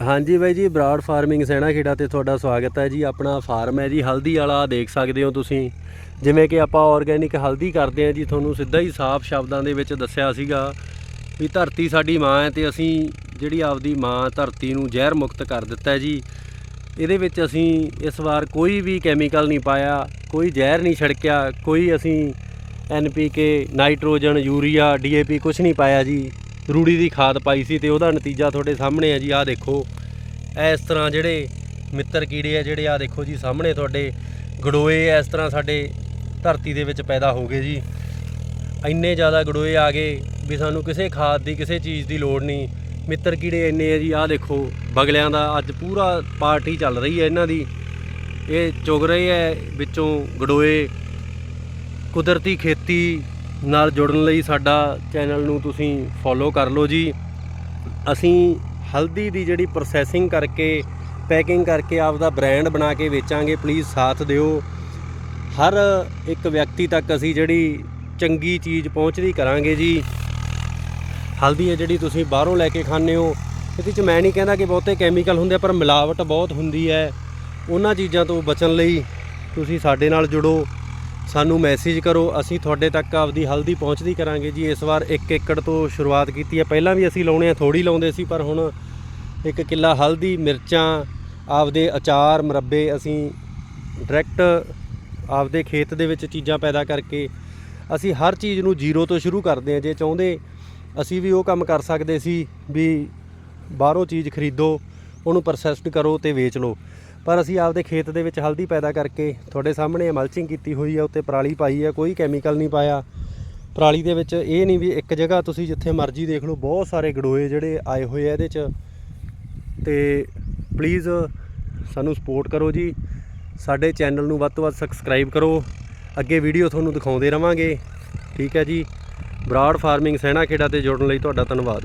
ਹਾਂਜੀ ਬਾਈ ਜੀ Broad farming ਸੈਣਾ ਖੇੜਾ ਤੇ ਤੁਹਾਡਾ ਸਵਾਗਤ ਹੈ ਜੀ। ਆਪਣਾ ਫਾਰਮ ਹੈ ਜੀ, ਹਲਦੀ ਵਾਲਾ, ਦੇਖ ਸਕਦੇ ਹੋ ਤੁਸੀਂ। ਜਿਵੇਂ ਕਿ ਆਪਾਂ ਆਰਗੇਨਿਕ ਹਲਦੀ ਕਰਦੇ ਹਾਂ ਜੀ, ਤੁਹਾਨੂੰ ਸਿੱਧਾ ਹੀ ਸਾਫ਼ ਸ਼ਬਦਾਂ ਦੇ ਵਿੱਚ ਦੱਸਿਆ ਸੀਗਾ ਵੀ ਧਰਤੀ ਸਾਡੀ ਮਾਂ ਹੈ ਤੇ ਅਸੀਂ ਜਿਹੜੀ ਆਪਦੀ ਮਾਂ ਧਰਤੀ ਨੂੰ ਜ਼ਹਿਰ ਮੁਕਤ ਕਰ ਦਿੱਤਾ ਜੀ। ਇਹਦੇ ਵਿੱਚ ਅਸੀਂ ਇਸ ਵਾਰ ਕੋਈ ਵੀ ਕੈਮੀਕਲ ਨਹੀਂ ਪਾਇਆ, ਕੋਈ ਜ਼ਹਿਰ ਨਹੀਂ ਛਿੜਕਿਆ, ਕੋਈ ਅਸੀਂ ਐਨਪੀਕੇ ਨਾਈਟ੍ਰੋਜਨ ਯੂਰੀਆ ਡੀਏਪੀ ਕੁਝ ਨਹੀਂ ਪਾਇਆ ਜੀ। ਰੂੜੀ ਦੀ ਖਾਦ ਪਾਈ ਸੀ ਤੇ ਉਹਦਾ ਨਤੀਜਾ ਤੁਹਾਡੇ ਸਾਹਮਣੇ ਹੈ ਜੀ, ਆਹ ਦੇਖੋ। ਇਸ ਤਰ੍ਹਾਂ ਜਿਹੜੇ ਮਿੱਤਰ ਕੀੜੇ ਆ, ਜਿਹੜੇ ਆਹ ਦੇਖੋ ਜੀ, ਸਾਹਮਣੇ ਤੁਹਾਡੇ ਗੜੋਏ ਇਸ ਤਰ੍ਹਾਂ ਸਾਡੇ ਧਰਤੀ ਦੇ ਵਿੱਚ ਪੈਦਾ ਹੋ ਗਏ ਜੀ। ਇੰਨੇ ਜ਼ਿਆਦਾ ਗੜੋਏ ਆ ਗਏ ਵੀ ਸਾਨੂੰ ਕਿਸੇ ਖਾਦ ਦੀ, ਕਿਸੇ ਚੀਜ਼ ਦੀ ਲੋੜ ਨਹੀਂ। ਮਿੱਤਰ ਕੀੜੇ ਇੰਨੇ ਆ ਜੀ, ਆਹ ਦੇਖੋ, ਬਗਲਿਆਂ ਦਾ ਅੱਜ ਪੂਰਾ ਪਾਰਟੀ ਚੱਲ ਰਹੀ ਹੈ ਇਹਨਾਂ ਦੀ। ਇਹ ਚੁਗ ਰਹੇ ਹੈ ਵਿੱਚੋਂ ਗੜੋਏ, ਕੁਦਰਤੀ ਖੇਤੀ ਨਾਲ ਜੁੜਨ ਲਈ ਸਾਡਾ ਚੈਨਲ ਨੂੰ ਤੁਸੀਂ ਫੋਲੋ ਕਰ ਲਓ ਜੀ। ਅਸੀਂ ਹਲਦੀ ਦੀ ਜਿਹੜੀ ਪ੍ਰੋਸੈਸਿੰਗ ਕਰਕੇ ਪੈਕਿੰਗ ਕਰਕੇ ਆਪਦਾ ਬ੍ਰਾਂਡ ਬਣਾ ਕੇ ਵੇਚਾਂਗੇ ਪਲੀਜ਼ ਸਾਥ ਦਿਓ। ਹਰ ਇੱਕ ਵਿਅਕਤੀ ਤੱਕ ਅਸੀਂ ਜਿਹੜੀ ਚੰਗੀ ਚੀਜ਼ ਪਹੁੰਚਦੀ ਕਰਾਂਗੇ ਜੀ। ਹਲਦੀ ਹੈ ਜਿਹੜੀ ਤੁਸੀਂ ਬਾਹਰੋਂ ਲੈ ਕੇ ਖਾਂਦੇ ਹੋ, ਇਹਦੇ 'ਚ ਮੈਂ ਨਹੀਂ ਕਹਿੰਦਾ ਕਿ ਬਹੁਤੇ ਕੈਮੀਕਲ ਹੁੰਦੇ ਪਰ ਮਿਲਾਵਟ ਬਹੁਤ ਹੁੰਦੀ ਹੈ। ਉਹਨਾਂ ਚੀਜ਼ਾਂ ਤੋਂ ਬਚਣ ਲਈ ਤੁਸੀਂ ਸਾਡੇ ਨਾਲ ਜੁੜੋ। ਸਾਨੂੰ ਮੈਸੇਜ ਕਰੋ, ਅਸੀਂ ਤੁਹਾਡੇ ਤੱਕ ਆਪਦੀ ਹਲਦੀ ਪਹੁੰਚਦੀ ਕਰਾਂਗੇ ਜੀ। ਇਸ ਵਾਰ 1 ਏਕੜ ਤੋਂ ਸ਼ੁਰੂਆਤ ਕੀਤੀ ਹੈ। ਪਹਿਲਾਂ ਵੀ ਅਸੀਂ ਲਾਉਣੇ ਆ ਥੋੜੀ ਲਾਉਂਦੇ ਸੀ, ਪਰ ਹੁਣ ਇੱਕ ਕਿੱਲਾ ਹਲਦੀ, ਮਿਰਚਾਂ, ਆਪਦੇ ਅਚਾਰ, ਮੁਰੱਬੇ ਅਸੀਂ ਡਾਇਰੈਕਟ ਆਪਦੇ ਖੇਤ ਦੇ ਵਿੱਚ ਚੀਜ਼ਾਂ ਪੈਦਾ ਕਰਕੇ ਅਸੀਂ ਹਰ ਚੀਜ਼ ਨੂੰ ਜ਼ੀਰੋ ਤੋਂ ਸ਼ੁਰੂ ਕਰਦੇ ਹਾਂ। ਜੇ ਚਾਹੁੰਦੇ ਅਸੀਂ ਵੀ ਉਹ ਕੰਮ ਕਰ ਸਕਦੇ ਸੀ ਵੀ ਬਾਹਰੋਂ ਚੀਜ਼ ਖਰੀਦੋ, ਉਹਨੂੰ ਪ੍ਰੋਸੈਸਡ ਕਰੋ ਤੇ ਵੇਚ ਲਓ। ਪਰ ਅਸੀਂ ਆਪਦੇ ਖੇਤ ਦੇ ਵਿੱਚ ਹਲਦੀ ਪੈਦਾ ਕਰਕੇ ਤੁਹਾਡੇ ਸਾਹਮਣੇ ਮਲਚਿੰਗ ਕੀਤੀ ਹੋਈ ਆ, ਉੱਤੇ ਪਰਾਲੀ ਪਾਈ ਹੈ ਕੋਈ ਕੈਮੀਕਲ ਨਹੀਂ ਪਾਇਆ। ਪਰਾਲੀ ਦੇ ਵਿੱਚ ਇਹ ਨਹੀਂ ਵੀ ਇੱਕ ਜਗ੍ਹਾ ਤੁਸੀਂ ਜਿੱਥੇ ਮਰਜ਼ੀ ਦੇਖ ਲਓ, ਬਹੁਤ ਸਾਰੇ ਗੜੋਏ ਜਿਹੜੇ ਆਏ ਹੋਏ ਆ ਇਹਦੇ 'ਚ। ਤੇ ਪਲੀਜ਼ ਸਾਨੂੰ ਸਪੋਰਟ ਕਰੋ ਜੀ। ਸਾਡੇ ਚੈਨਲ ਨੂੰ ਵੱਧ ਤੋਂ ਵੱਧ ਸਬਸਕ੍ਰਾਈਬ ਕਰੋ। ਅੱਗੇ ਵੀਡੀਓ ਤੁਹਾਨੂੰ ਦਿਖਾਉਂਦੇ ਰਵਾਂਗੇ। ਠੀਕ ਹੈ ਜੀ। ਬਰਾਡ ਫਾਰਮਿੰਗ ਸੈਣਾ ਖੇੜਾ ਤੇ ਜੁੜਨ ਲਈ ਤੁਹਾਡਾ ਧੰਨਵਾਦ।